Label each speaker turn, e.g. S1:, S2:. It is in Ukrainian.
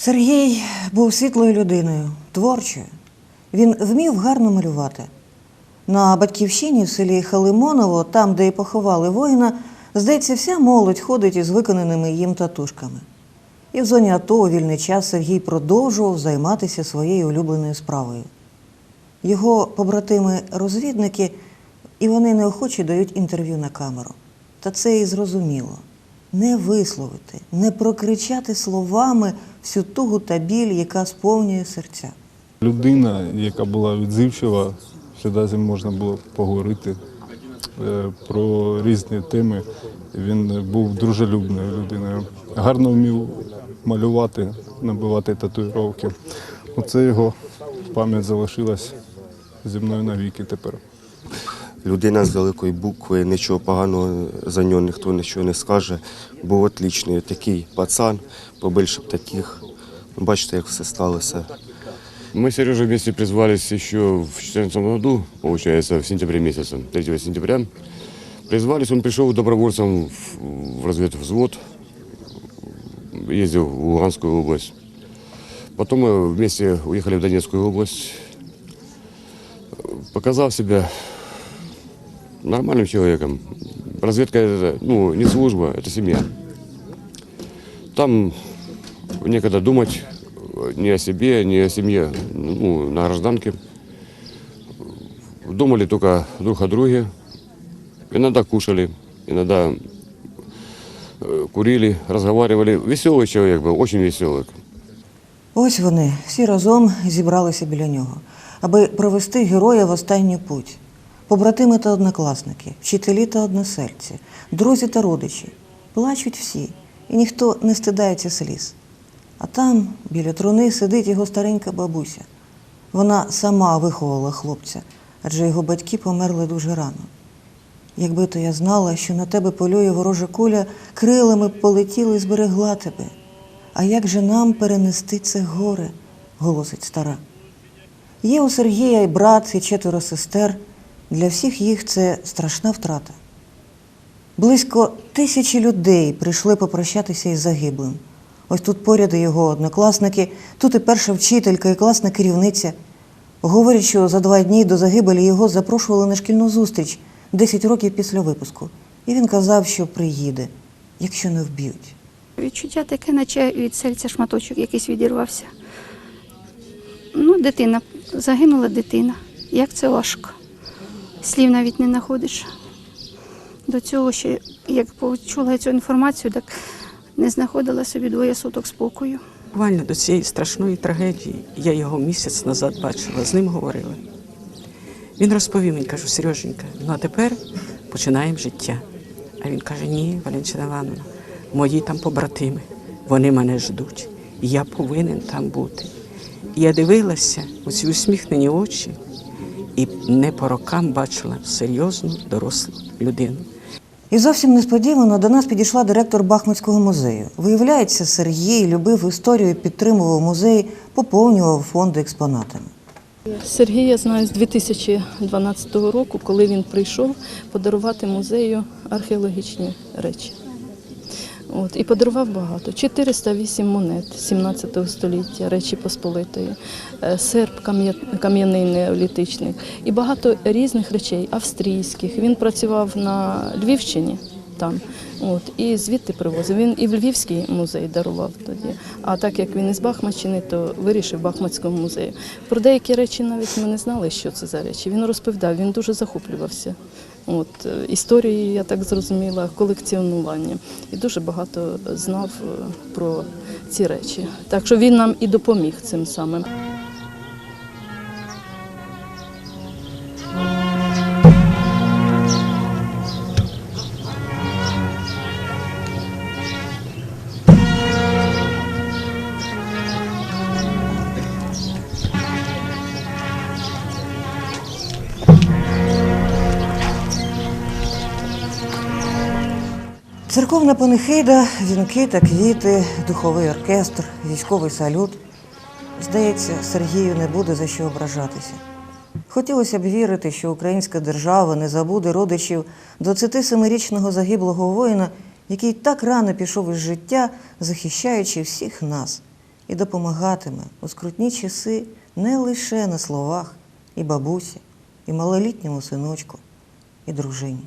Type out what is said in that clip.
S1: Сергій був світлою людиною, творчою. Він вмів гарно малювати. На батьківщині в селі Халимоново, там, де й поховали воїна, здається, вся молодь ходить із виконаними їм татушками. І в зоні АТО у вільний час Сергій продовжував займатися своєю улюбленою справою. Його побратими-розвідники, і вони неохоче дають інтерв'ю на камеру. Та це і зрозуміло. Не висловити, не прокричати словами всю тугу та біль, яка сповнює серця.
S2: Людина, яка була відзивчива, завжди з ним можна було поговорити е, про різні теми. Він був дружелюбною людиною. Гарно вмів малювати, набивати татуїровки. Оце його пам'ять залишилась зі мною навіки тепер.
S3: Людина з великої букви, нічого поганого за нього ніхто нічого не скаже. Був отлічний такий пацан, побільше б таких. Ну, Бачите, як все сталося.
S4: Мы с Сережей вместе призвались еще в 2014 году, получается, в сентябре месяце, 3 сентября. Призвались, он пришел добровольцем в, разведвзвод, ездил в Луганскую область. Потом мы вместе уехали в Донецкую область, показав себя нормальным человеком. Разведка это, ну, не служба, это семья. Там некогда думать не о себе, не о семье, ну, на гражданке. Думали только друг о друге. Иногда кушали, иногда э, курили, разговаривали. Веселый человек был, очень веселый.
S1: Ось вони всі разом зібралися біля нього, аби провести героя в останню путь. Побратими та однокласники, вчителі та односельці, друзі та родичі. Плачуть всі, і ніхто не стидається сліз. А там, біля труни, сидить його старенька бабуся. Вона сама виховала хлопця, адже його батьки померли дуже рано. Якби то я знала, що на тебе полює ворожа куля, крилами полетіла і зберегла тебе. А як же нам перенести це горе? голосить стара. Є у Сергія і брат, і четверо сестер. Для всіх їх це страшна втрата. Близько тисячі людей прийшли попрощатися із загиблим. Ось тут поряд його однокласники, тут і перша вчителька, і класна керівниця. Говорять, що за два дні до загибелі його запрошували на шкільну зустріч 10 років після випуску. І він казав, що приїде, якщо не вб'ють.
S5: Відчуття таке, наче від серця шматочок якийсь відірвався. Ну, дитина, загинула дитина. Як це важко. Слів навіть не знаходиш. До цього ще, як почула цю інформацію, так не знаходила собі двоє суток спокою.
S6: Буквально до цієї страшної трагедії я його місяць назад бачила, з ним говорила. Він розповів мені, кажу, Сереженька, ну а тепер починаємо життя. А він каже: Ні, Валентина Івановна, мої там побратими, вони мене ждуть. І я повинен там бути. І я дивилася у ці усміхнені очі і не по рокам бачила серйозну дорослу людину.
S1: І зовсім несподівано до нас підійшла директор Бахмутського музею. Виявляється, Сергій любив історію, підтримував музей, поповнював фонди експонатами.
S7: Сергія знаю з 2012 року, коли він прийшов подарувати музею археологічні речі. От, і подарував багато. 408 монет 17 століття, Речі Посполитої, е, серп кам'яний неолітичний і багато різних речей, австрійських. Він працював на Львівщині там. От, і звідти привозив. Він і в Львівський музей дарував тоді. А так як він із Бахмаччини, то вирішив Бахмацькому музею. Про деякі речі навіть ми не знали, що це за речі. Він розповідав, він дуже захоплювався. От, історії, я так зрозуміла, колекціонування І дуже багато знав е, про ці речі. Так що він нам і допоміг цим самим.
S1: Церковна панихида, вінки та квіти, духовий оркестр, військовий салют. Здається, Сергію не буде за що ображатися. Хотілося б вірити, що українська держава не забуде родичів 27-річного загиблого воїна, який так рано пішов із життя, захищаючи всіх нас і допомагатиме у скрутні часи не лише на словах і бабусі, і малолітньому синочку, і дружині.